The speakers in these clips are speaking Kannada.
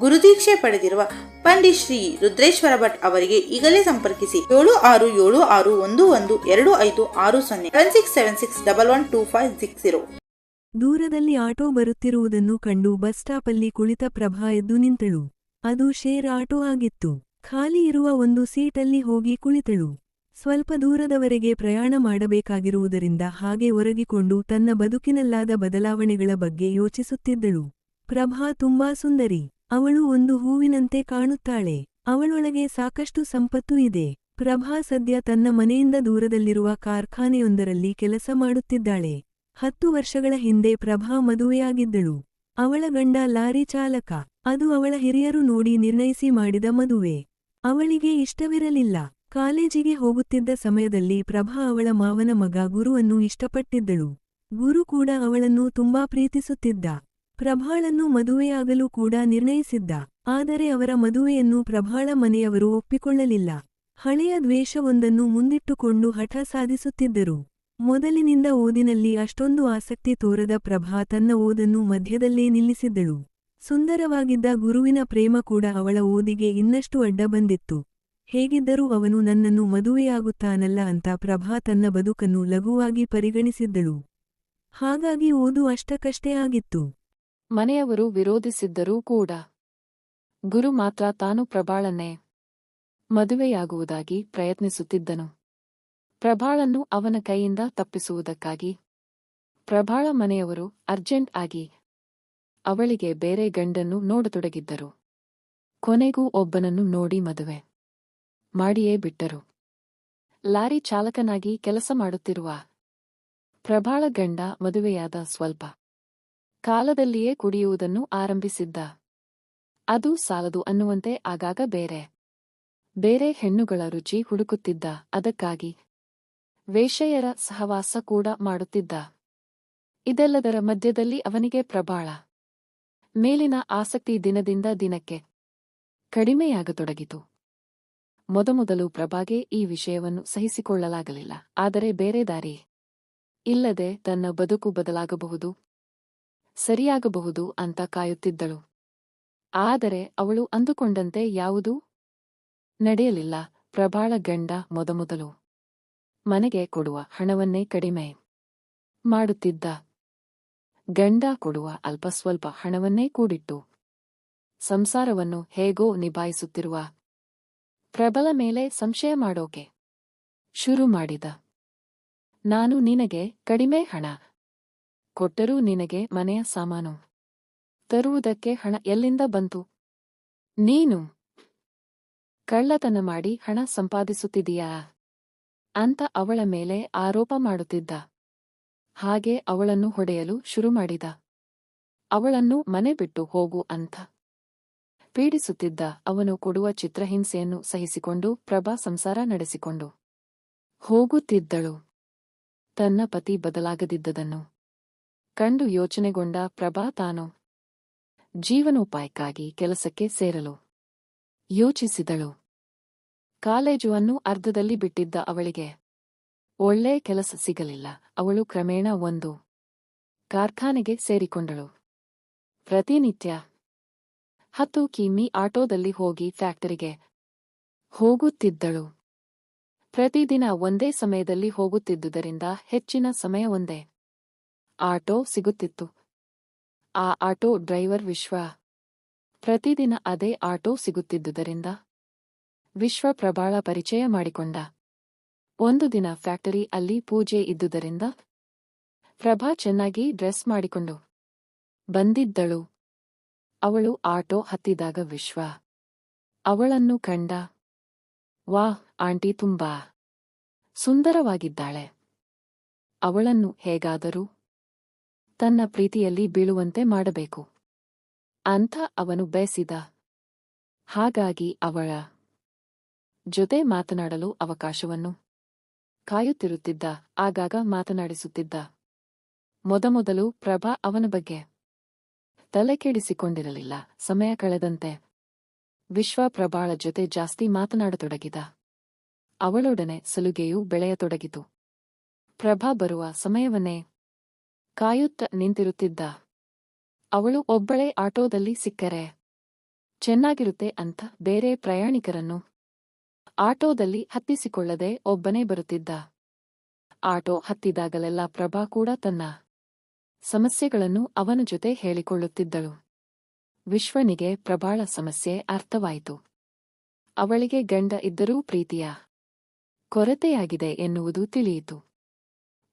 ಗುರುದೀಕ್ಷೆ ಪಡೆದಿರುವ ಪಂಡಿತ್ ಶ್ರೀ ರುದ್ರೇಶ್ವರ ಭಟ್ ಅವರಿಗೆ ಈಗಲೇ ಸಂಪರ್ಕಿಸಿ ಏಳು ಆರು ಏಳು ಆರು ಒಂದು ಒಂದು ಎರಡು ಐದು ಆರು ಸೊನ್ನೆ seven six seven six double one two five six zero ದೂರದಲ್ಲಿ ಆಟೋ ಬರುತ್ತಿರುವುದನ್ನು ಕಂಡು ಬಸ್ ಸ್ಟಾಪಲ್ಲಿ ಕುಳಿತ ಪ್ರಭಾ ಎದ್ದು ನಿಂತಳು. ಅದು ಶೇರ್ ಆಟೋ ಆಗಿತ್ತು. ಖಾಲಿ ಇರುವ ಒಂದು ಸೀಟಲ್ಲಿ ಹೋಗಿ ಕುಳಿತಳು. ಸ್ವಲ್ಪ ದೂರದವರೆಗೆ ಪ್ರಯಾಣ ಮಾಡಬೇಕಾಗಿರುವುದರಿಂದ ಹಾಗೆ ಒರಗಿಕೊಂಡು ತನ್ನ ಬದುಕಿನಲ್ಲಾದ ಬದಲಾವಣೆಗಳ ಬಗ್ಗೆ ಯೋಚಿಸುತ್ತಿದ್ದಳು. ಪ್ರಭಾ ತುಂಬಾ ಸುಂದರಿ. ಅವಳು ಒಂದು ಹೂವಿನಂತೆ ಕಾಣುತ್ತಾಳೆ. ಅವಳೊಳಗೆ ಸಾಕಷ್ಟು ಸಂಪತ್ತು ಇದೆ. ಪ್ರಭಾ ಸದ್ಯ ತನ್ನ ಮನೆಯಿಂದ ದೂರದಲ್ಲಿರುವ ಕಾರ್ಖಾನೆಯೊಂದರಲ್ಲಿ ಕೆಲಸ ಮಾಡುತ್ತಿದ್ದಾಳೆ. ಹತ್ತು ವರ್ಷಗಳ ಹಿಂದೆ ಪ್ರಭಾ ಮದುವೆಯಾಗಿದ್ದಳು. ಅವಳ ಗಂಡ ಲಾರಿ ಚಾಲಕ. ಅದು ಅವಳ ಹಿರಿಯರು ನೋಡಿ ನಿರ್ಣಯಿಸಿ ಮಾಡಿದ ಮದುವೆ. ಅವಳಿಗೆ ಇಷ್ಟವಿರಲಿಲ್ಲ. ಕಾಲೇಜಿಗೆ ಹೋಗುತ್ತಿದ್ದ ಸಮಯದಲ್ಲಿ ಪ್ರಭಾ ಅವಳ ಮಾವನ ಮಗ ಗುರುವನ್ನು ಇಷ್ಟಪಟ್ಟಿದ್ದಳು. ಗುರು ಕೂಡ ಅವಳನ್ನು ತುಂಬಾ ಪ್ರೀತಿಸುತ್ತಿದ್ದ. ಪ್ರಭಾಳನ್ನು ಮದುವೆಯಾಗಲು ಕೂಡ ನಿರ್ಣಯಿಸಿದ್ದ. ಆದರೆ ಅವರ ಮದುವೆಯನ್ನು ಪ್ರಭಾಳ ಮನೆಯವರು ಒಪ್ಪಿಕೊಳ್ಳಲಿಲ್ಲ. ಹಳೆಯ ದ್ವೇಷವೊಂದನ್ನು ಮುಂದಿಟ್ಟುಕೊಂಡು ಹಠ ಸಾಧಿಸುತ್ತಿದ್ದರು. ಮೊದಲಿನಿಂದ ಓದಿನಲ್ಲಿ ಅಷ್ಟೊಂದು ಆಸಕ್ತಿ ತೋರದ ಪ್ರಭಾ ತನ್ನ ಓದನ್ನು ಮಧ್ಯದಲ್ಲೇ ನಿಲ್ಲಿಸಿದ್ದಳು. ಸುಂದರವಾಗಿದ್ದ ಗುರುವಿನ ಪ್ರೇಮ ಕೂಡ ಅವಳ ಓದಿಗೆ ಇನ್ನಷ್ಟು ಅಡ್ಡ ಬಂದಿತ್ತು. ಹೇಗಿದ್ದರೂ ಅವನು ನನ್ನನ್ನು ಮದುವೆಯಾಗುತ್ತಾನಲ್ಲ ಅಂತ ಪ್ರಭಾ ತನ್ನ ಬದುಕನ್ನು ಲಘುವಾಗಿ ಪರಿಗಣಿಸಿದ್ದಳು. ಹಾಗಾಗಿ ಓದು ಅಷ್ಟಕಷ್ಟೇ ಆಗಿತ್ತು. ಮನೆಯವರು ವಿರೋಧಿಸಿದ್ದರೂ ಕೂಡ. ಗುರು ಮಾತ್ರ ತಾನು ಪ್ರಭಾಳನ್ನೇ ಮದುವೆಯಾಗುವುದಾಗಿ ಪ್ರಯತ್ನಿಸುತ್ತಿದ್ದನು. ಪ್ರಭಾಳನ್ನು ಅವನ ಕೈಯಿಂದ ತಪ್ಪಿಸುವುದಕ್ಕಾಗಿ ಪ್ರಭಾಳ ಮನೆಯವರು ಅರ್ಜೆಂಟ್ ಆಗಿ ಅವಳಿಗೆ ಬೇರೆ ಗಂಡನ್ನು ನೋಡತೊಡಗಿದ್ದರು. ಕೊನೆಗೂ ಒಬ್ಬನನ್ನು ನೋಡಿ ಮದುವೆ ಮಾಡಿಯೇ ಬಿಟ್ಟರು. ಲಾರಿ ಚಾಲಕನಾಗಿ ಕೆಲಸ ಮಾಡುತ್ತಿರುವ ಪ್ರಭಾಳ ಗಂಡ ಮದುವೆಯಾದ ಸ್ವಲ್ಪ ಕಾಲದಲ್ಲಿಯೇ ಕುಡಿಯುವುದನ್ನು ಆರಂಭಿಸಿದ್ದ. ಅದು ಸಾಲದು ಅನ್ನುವಂತೆ ಆಗಾಗ ಬೇರೆ. ಬೇರೆ ಹೆಣ್ಣುಗಳ ರುಚಿ ಹುಡುಕುತ್ತಿದ್ದ. ಅದಕ್ಕಾಗಿ ವೇಷಯರ ಸಹವಾಸ ಕೂಡ ಮಾಡುತ್ತಿದ್ದ. ಇದೆಲ್ಲದರ ಮಧ್ಯದಲ್ಲಿ ಅವನಿಗೆ ಪ್ರಬಾಳ. ಮೇಲಿನ ಆಸಕ್ತಿ ದಿನದಿಂದ ದಿನಕ್ಕೆ ಕಡಿಮೆಯಾಗತೊಡಗಿತು. ಮೊದಮೊದಲು ಪ್ರಭಾಗೆ ಈ ವಿಷಯವನ್ನು ಸಹಿಸಿಕೊಳ್ಳಲಾಗಲಿಲ್ಲ. ಆದರೆ ಬೇರೆ ದಾರಿ ಇಲ್ಲದೆ ತನ್ನ ಬದುಕು ಬದಲಾಗಬಹುದು. ಸರಿಯಾಗಬಹುದು ಅಂತ ಕಾಯುತ್ತಿದ್ದಳು. ಆದರೆ ಅವಳು ಅಂದುಕೊಂಡಂತೆ ಯಾವುದೂ ನಡೆಯಲಿಲ್ಲ. ಪ್ರಭಾಳ ಗಂಡ ಮೊದಮೊದಲು ಮನೆಗೆ ಕೊಡುವ ಹಣವನ್ನೇ ಕಡಿಮೆ ಮಾಡುತ್ತಿದ್ದ. ಗಂಡ ಕೊಡುವ ಅಲ್ಪ ಸ್ವಲ್ಪ ಹಣವನ್ನೇ ಕೂಡಿಟ್ಟು ಸಂಸಾರವನ್ನು ಹೇಗೋ ನಿಭಾಯಿಸುತ್ತಿರುವ ಪ್ರಬಲ ಮೇಲೆ ಸಂಶಯ ಮಾಡೋಕೆ ಶುರು ಮಾಡಿದ. ನಾನು ನಿನಗೆ ಕಡಿಮೆ ಹಣ ಕೊಟ್ಟರೂ ನಿನಗೆ ಮನೆಯ ಸಾಮಾನು. ತರುವುದಕ್ಕೆ ಹಣ ಎಲ್ಲಿಂದ ಬಂತು? ನೀನು ಕಳ್ಳತನ ಮಾಡಿ ಹಣ ಸಂಪಾದಿಸುತ್ತಿದೀಯಾ ಅಂತ ಅವಳ ಮೇಲೆ ಆರೋಪ ಮಾಡುತ್ತಿದ್ದ. ಹಾಗೆ ಅವಳನ್ನು ಹೊಡೆಯಲು ಶುರು ಮಾಡಿದ ಅವಳನ್ನು ಮನೆ ಬಿಟ್ಟು ಹೋಗು ಅಂತ ಪೀಡಿಸುತ್ತಿದ್ದ. ಅವನು ಕೊಡುವ ಚಿತ್ರಹಿಂಸೆಯನ್ನು ಸಹಿಸಿಕೊಂಡು ಪ್ರಭಾ ಸಂಸಾರ ನಡೆಸಿಕೊಂಡು ಹೋಗುತ್ತಿದ್ದಳು. ತನ್ನ ಪತಿ ಬದಲಾಗದಿದ್ದದನ್ನು ಕಂಡು ಯೋಚನೆಗೊಂಡ ಪ್ರಭಾ ತಾನು ಜೀವನೋಪಾಯಕ್ಕಾಗಿ ಕೆಲಸಕ್ಕೆ ಸೇರಲು ಯೋಚಿಸಿದಳು. ಕಾಲೇಜುವನ್ನು ಅರ್ಧದಲ್ಲಿ ಬಿಟ್ಟಿದ್ದ ಅವಳಿಗೆ ಒಳ್ಳೆ ಕೆಲಸ ಸಿಗಲಿಲ್ಲ. ಅವಳು ಕ್ರಮೇಣ ಒಂದು ಕಾರ್ಖಾನೆಗೆ ಸೇರಿಕೊಂಡಳು. ಪ್ರತಿನಿತ್ಯ ಹತ್ತು ಕಿಮಿ ಆಟೋದಲ್ಲಿ ಹೋಗಿ ಫ್ಯಾಕ್ಟರಿಗೆ ಹೋಗುತ್ತಿದ್ದಳು. ಪ್ರತಿದಿನ ಒಂದೇ ಸಮಯದಲ್ಲಿ ಹೋಗುತ್ತಿದ್ದುದರಿಂದ ಹೆಚ್ಚಿನ ಸಮಯ ಒಂದೇ ಆಟೋ ಸಿಗುತ್ತಿತ್ತು. ಆ ಆಟೋ ಡ್ರೈವರ್ ವಿಶ್ವ. ಪ್ರತಿದಿನ ಅದೇ ಆಟೋ ಸಿಗುತ್ತಿದ್ದುದರಿಂದ ವಿಶ್ವ ಪ್ರಬಾಳ ಪರಿಚಯ ಮಾಡಿಕೊಂಡ. ಒಂದು ದಿನ ಫ್ಯಾಕ್ಟರಿ ಅಲ್ಲಿ ಪೂಜೆ ಇದ್ದುದರಿಂದ ಪ್ರಭಾ ಚೆನ್ನಾಗಿ ಡ್ರೆಸ್ ಮಾಡಿಕೊಂಡು ಬಂದಿದ್ದಳು. ಅವಳು ಆಟೋ ಹತ್ತಿದಾಗ ವಿಶ್ವ. ಅವಳನ್ನು ಕಂಡ. ವಾ, ಆಂಟಿ ತುಂಬಾ ಸುಂದರವಾಗಿದ್ದಾಳೆ. ಅವಳನ್ನು ಹೇಗಾದರೂ ತನ್ನ ಪ್ರೀತಿಯಲ್ಲಿ ಬೀಳುವಂತೆ ಮಾಡಬೇಕು. ಅಂಥ ಅವನು ಬಯಸಿದ. ಹಾಗಾಗಿ ಅವಳ ಜೊತೆ ಮಾತನಾಡಲು ಅವಕಾಶವನ್ನು ಕಾಯುತ್ತಿರುತ್ತಿದ್ದ. ಆಗಾಗ ಮಾತನಾಡಿಸುತ್ತಿದ್ದ. ಮೊದಮೊದಲು ಪ್ರಭಾ ಅವನ ಬಗ್ಗೆ ತಲೆ ಕೆಡಿಸಿಕೊಂಡಿರಲಿಲ್ಲ. ಸಮಯ ಕಳೆದಂತೆ ವಿಶ್ವ ಪ್ರಭಾಳ ಜೊತೆ ಜಾಸ್ತಿ ಮಾತನಾಡತೊಡಗಿದ. ಅವಳೊಡನೆ ಸಲುಗೆಯೂ ಬೆಳೆಯತೊಡಗಿತು. ಪ್ರಭಾ ಬರುವ ಸಮಯವನ್ನೇ ಕಾಯುತ್ತ ನಿಂತಿರುತ್ತಿದ್ದ. ಅವಳು ಒಬ್ಬಳೇ ಆಟೋದಲ್ಲಿ ಸಿಕ್ಕರೆ. ಚೆನ್ನಾಗಿರುತ್ತೆ ಅಂತ ಬೇರೆ ಪ್ರಯಾಣಿಕರನ್ನು. ಆಟೋದಲ್ಲಿ ಹತ್ತಿಸಿಕೊಳ್ಳದೆ ಒಬ್ಬನೇ ಬರುತ್ತಿದ್ದ. ಆಟೋ ಹತ್ತಿದಾಗಲೆಲ್ಲ ಪ್ರಭಾ ಕೂಡ ತನ್ನ ಸಮಸ್ಯೆಗಳನ್ನು ಅವನ ಜೊತೆ ಹೇಳಿಕೊಳ್ಳುತ್ತಿದ್ದಳು. ವಿಶ್ವನಿಗೆ ಪ್ರಬಾಳ ಸಮಸ್ಯೆ ಅರ್ಥವಾಯಿತು. ಅವಳಿಗೆ ಗಂಡ ಇದ್ದರೂ ಪ್ರೀತಿಯ ಕೊರತೆಯಾಗಿದೆ ಎನ್ನುವುದು ತಿಳಿಯಿತು.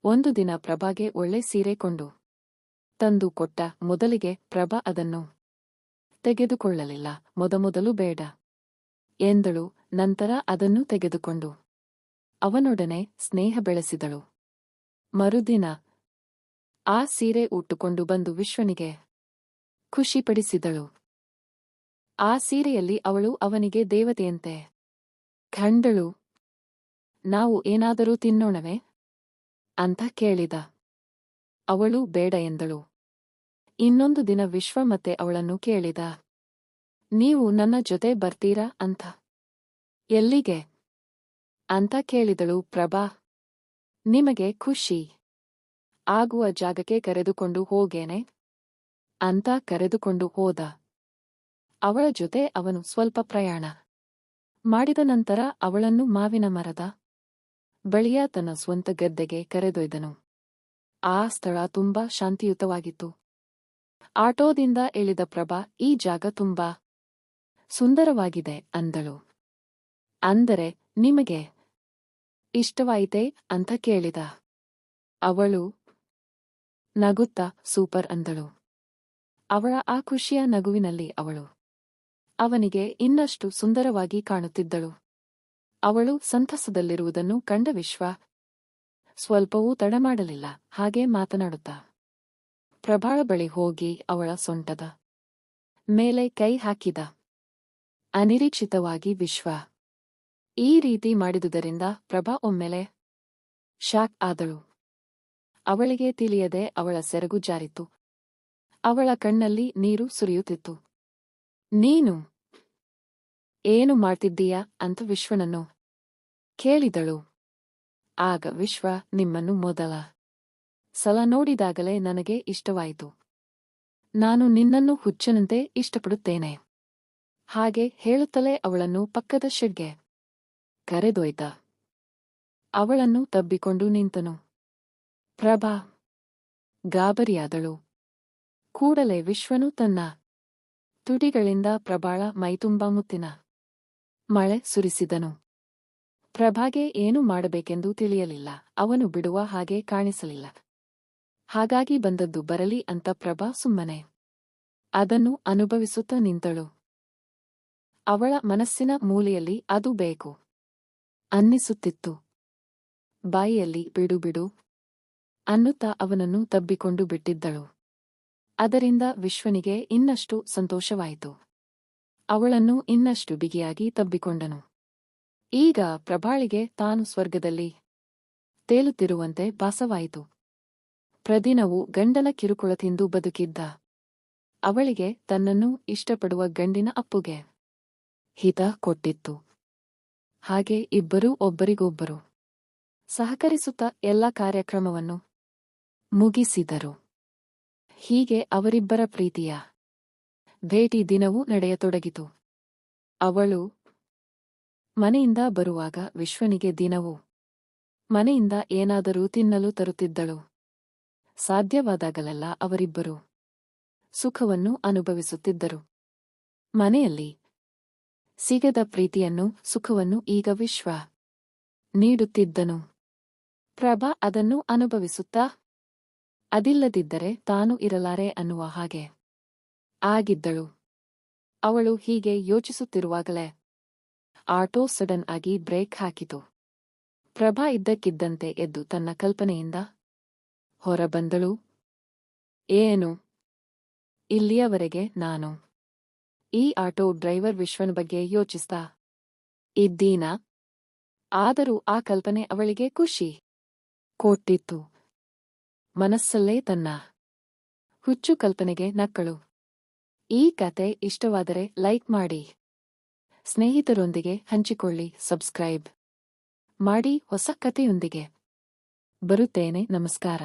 ಒಂದು ದಿನ ಪ್ರಭಾಗೆ ಒಳ್ಳೆ ಸೀರೆ ಕೊಂಡು ತಂದು ಕೊಟ್ಟ ಮೊದಲಿಗೆ ಪ್ರಭಾ ಅದನ್ನು ತೆಗೆದುಕೊಳ್ಳಲಿಲ್ಲ. ಮೊದಮೊದಲು ಬೇಡ ಎಂದಳು. ನಂತರ ಅದನ್ನು ತೆಗೆದುಕೊಂಡು ಅವನೊಡನೆ ಸ್ನೇಹ ಬೆಳೆಸಿದಳು. ಮರುದಿನ ಆ ಸೀರೆ ಉಟ್ಟುಕೊಂಡು ಬಂದು ವಿಶ್ವನಿಗೆ ಖುಷಿಪಡಿಸಿದಳು. ಆ ಸೀರೆಯಲ್ಲಿ ಅವಳು ಅವನಿಗೆ ದೇವತೆಯಂತೆ ಕಂಡಳು. ನಾವು ಏನಾದರೂ ತಿನ್ನೋಣವೇ? ಅಂತ ಕೇಳಿದ. ಅವಳು ಬೇಡ ಎಂದಳು. ಇನ್ನೊಂದು ದಿನ ವಿಶ್ವ ಮತ್ತೆ ಅವಳನ್ನು ಕೇಳಿದ. ನೀವು ನನ್ನ ಜೊತೆ ಬರ್ತೀರಾ ಅಂತ. ಎಲ್ಲಿಗೆ? ಅಂತ ಕೇಳಿದಳು ಪ್ರಭಾ. ನಿಮಗೆ ಖುಷಿ. ಆಗುವ ಜಾಗಕ್ಕೆ ಕರೆದುಕೊಂಡು ಹೋಗೇನೆ? ಅಂತ ಕರೆದುಕೊಂಡು ಹೋದ. ಅವಳ ಜೊತೆ ಅವನು ಸ್ವಲ್ಪ ಪ್ರಯಾಣ. ಮಾಡಿದ ನಂತರ ಅವಳನ್ನು ಮಾವಿನ ಮರದ ಬಳಿಯ ತನ್ನ ಸ್ವಂತ ಗದ್ದೆಗೆ ಕರೆದೊಯ್ದನು. ಆ ಸ್ಥಳ ತುಂಬಾ ಶಾಂತಿಯುತವಾಗಿತ್ತು. ಆಟೋದಿಂದ ಇಳಿದ ಪ್ರಭಾ, ಈ ಜಾಗ ತುಂಬಾ ಸುಂದರವಾಗಿದೆ ಅಂದಳು. ಅಂದರೆ ನಿಮಗೆ ಇಷ್ಟವಾಯಿತೆ? ಅಂತ ಕೇಳಿದ. ಅವಳು ನಗುತ್ತಾ, ಸೂಪರ್ ಅಂದಳು. ಅವಳ ಆ ಖುಷಿಯ ನಗುವಿನಲ್ಲಿ ಅವಳು. ಅವನಿಗೆ ಇನ್ನಷ್ಟು ಸುಂದರವಾಗಿ ಕಾಣುತ್ತಿದ್ದಳು. ಅವಳು ಸಂತಸದಲ್ಲಿರುವುದನ್ನು ಕಂಡ ವಿಶ್ವ ಸ್ವಲ್ಪವೂ ತಡಮಾಡಲಿಲ್ಲ. ಹಾಗೆ ಮಾತನಾಡುತ್ತಾ ಪ್ರಭಾಳ ಬಳಿ ಹೋಗಿ ಅವಳ ಸೊಂಟದ ಮೇಲೆ ಕೈ ಹಾಕಿದ ಅನಿರೀಕ್ಷಿತವಾಗಿ ವಿಶ್ವ, ಈ ರೀತಿ ಮಾಡಿದುದರಿಂದ ಪ್ರಭಾ ಒಮ್ಮೆಲೆ ಶಾಕ್ ಆದಳು. ಅವಳಿಗೆ ತಿಳಿಯದೆ ಅವಳ ಸೆರಗು ಜಾರಿತು ಅವಳ ಕಣ್ಣಲ್ಲಿ ನೀರು ಸುರಿಯುತ್ತಿತ್ತು. ನೀನು ಏನು ಮಾಡ್ತಿದ್ದೀಯಾ ಅಂತ ವಿಶ್ವನನ್ನು ಕೇಳಿದಳು. ಆಗ ವಿಶ್ವ ನಿಮ್ಮನ್ನು ಮೊದಲ ಸಲ ನೋಡಿದಾಗಲೇ ನನಗೆ ಇಷ್ಟವಾಯಿತು. ನಾನು ನಿನ್ನನ್ನು ಹುಚ್ಚನಂತೆ ಇಷ್ಟಪಡುತ್ತೇನೆ. ಹಾಗೆ ಹೇಳುತ್ತಲೇ ಅವಳನ್ನು ಪಕ್ಕದ ಶೆಡ್ಗೆ ಕರೆದೊಯ್ದ. ಅವಳನ್ನು ತಬ್ಬಿಕೊಂಡು ನಿಂತನು. ಪ್ರಭಾ, ಗಾಬರಿಯಾದಳು. ಕೂಡಲೇ ವಿಶ್ವನು ತನ್ನ ತುಟಿಗಳಿಂದ ಪ್ರಬಾಳ ಮೈತುಂಬ ಮುತ್ತಿನ ಮಳೆ ಸುರಿಸಿದನು. ಪ್ರಭಾಗೆ ಏನು ಮಾಡಬೇಕೆಂದು ತಿಳಿಯಲಿಲ್ಲ. ಅವನು ಬಿಡುವ ಹಾಗೆ ಕಾಣಿಸಲಿಲ್ಲ. ಹಾಗಾಗಿ ಬಂದದ್ದು ಬರಲಿ ಅಂತ ಪ್ರಭಾ ಸುಮ್ಮನೆ. ಅದನ್ನು ಅನುಭವಿಸುತ್ತಾ ನಿಂತಳು. ಅವಳ ಮನಸ್ಸಿನ ಮೂಲೆಯಲ್ಲಿ ಅದು ಬೇಕು. ಅನ್ನಿಸುತ್ತಿತ್ತು. ಬಾಯಿಯಲ್ಲಿ ಬಿಡು ಬಿಡು ಅನ್ನುತ್ತಾ ಅವನನ್ನು ತಬ್ಬಿಕೊಂಡು ಬಿಟ್ಟಿದ್ದಳು. ಅದರಿಂದ ವಿಶ್ವನಿಗೆ ಇನ್ನಷ್ಟು ಸಂತೋಷವಾಯಿತು. ಅವಳನ್ನು ಇನ್ನಷ್ಟು ಬಿಗಿಯಾಗಿ ತಬ್ಬಿಕೊಂಡನು. ಈಗ ಪ್ರಭಾಳಿಗೆ ತಾನು ಸ್ವರ್ಗದಲ್ಲಿ ತೇಲುತ್ತಿರುವಂತೆ ಭಾಸವಾಯಿತು. ಪ್ರದಿನವು ಗಂಡನ ಕಿರುಕುಳ ತಿಂದು ಬದುಕಿದ್ದ ಅವಳಿಗೆ ತನ್ನನ್ನು ಇಷ್ಟಪಡುವ ಗಂಡಿನ ಅಪ್ಪುಗೆ ಹಿತ ಕೊಟ್ಟಿತ್ತು. ಹಾಗೆ ಇಬ್ಬರೂ ಒಬ್ಬರಿಗೊಬ್ಬರು ಸಹಕರಿಸುತ್ತ ಎಲ್ಲ ಕಾರ್ಯಕ್ರಮವನ್ನು ಮುಗಿಸಿದರು. ಹೀಗೆ ಅವರಿಬ್ಬರ ಪ್ರೀತಿಯ ಭೇಟಿ ದಿನವೂ ನಡೆಯತೊಡಗಿತು. ಅವಳು ಮನೆಯಿಂದ ಬರುವಾಗ ವಿಶ್ವನಿಗೆ ದಿನವೂ. ಮನೆಯಿಂದ ಏನಾದರೂ ತಿನ್ನಲು ತರುತ್ತಿದ್ದಳು. ಸಾಧ್ಯವಾದಾಗಲೆಲ್ಲ ಅವರಿಬ್ಬರು ಸುಖವನ್ನು ಅನುಭವಿಸುತ್ತಿದ್ದರು. ಮನೆಯಲ್ಲಿ ಸಿಗದ ಪ್ರೀತಿಯನ್ನು, ಸುಖವನ್ನು ಈಗ ವಿಶ್ವ ನೀಡುತ್ತಿದ್ದನು. ಪ್ರಭಾ ಅದನ್ನು ಅನುಭವಿಸುತ್ತಾ, ಅದಿಲ್ಲದಿದ್ದರೆ ತಾನು ಇರಲಾರೆ ಅನ್ನುವ ಹಾಗೆ. ಆಗಿದ್ದಳು. ಅವಳು ಹೀಗೆ ಯೋಚಿಸುತ್ತಿರುವಾಗಲೇ ಆಟೋ ಸಡನ್ ಆಗಿ ಬ್ರೇಕ್ ಹಾಕಿತು. ಪ್ರಭಾ ಇದ್ದಕ್ಕಿದ್ದಂತೆ ಎದ್ದು ತನ್ನ ಕಲ್ಪನೆಯಿಂದ ಹೊರಬಂದಳು. ಏನು? ಇಲ್ಲಿಯವರೆಗೆ ನಾನು ಈ ಆಟೋ ಡ್ರೈವರ್ ವಿಶ್ವನ್ ಬಗ್ಗೆ ಯೋಚಿಸ್ತಾ ಇದ್ದೀನಾ? ಆದರೂ ಆ ಕಲ್ಪನೆ ಅವಳಿಗೆ ಖುಷಿ ಕೊಟ್ಟಿತ್ತು. ಮನಸ್ಸಲ್ಲೇ ತನ್ನ ಹುಚ್ಚು ಕಲ್ಪನೆಗೆ ನಕ್ಕಳು. ಈ ಕತೆ ಇಷ್ಟವಾದರೆ ಲೈಕ್ ಮಾಡಿ. ಸ್ನೇಹಿತರೊಂದಿಗೆ ಹಂಚಿಕೊಳ್ಳಿ ಸಬ್ಸ್ಕ್ರೈಬ್. ಮಾಡಿ ಹೊಸ ಕಥೆಯೊಂದಿಗೆ. ಬರುತ್ತೇನೆ ನಮಸ್ಕಾರ.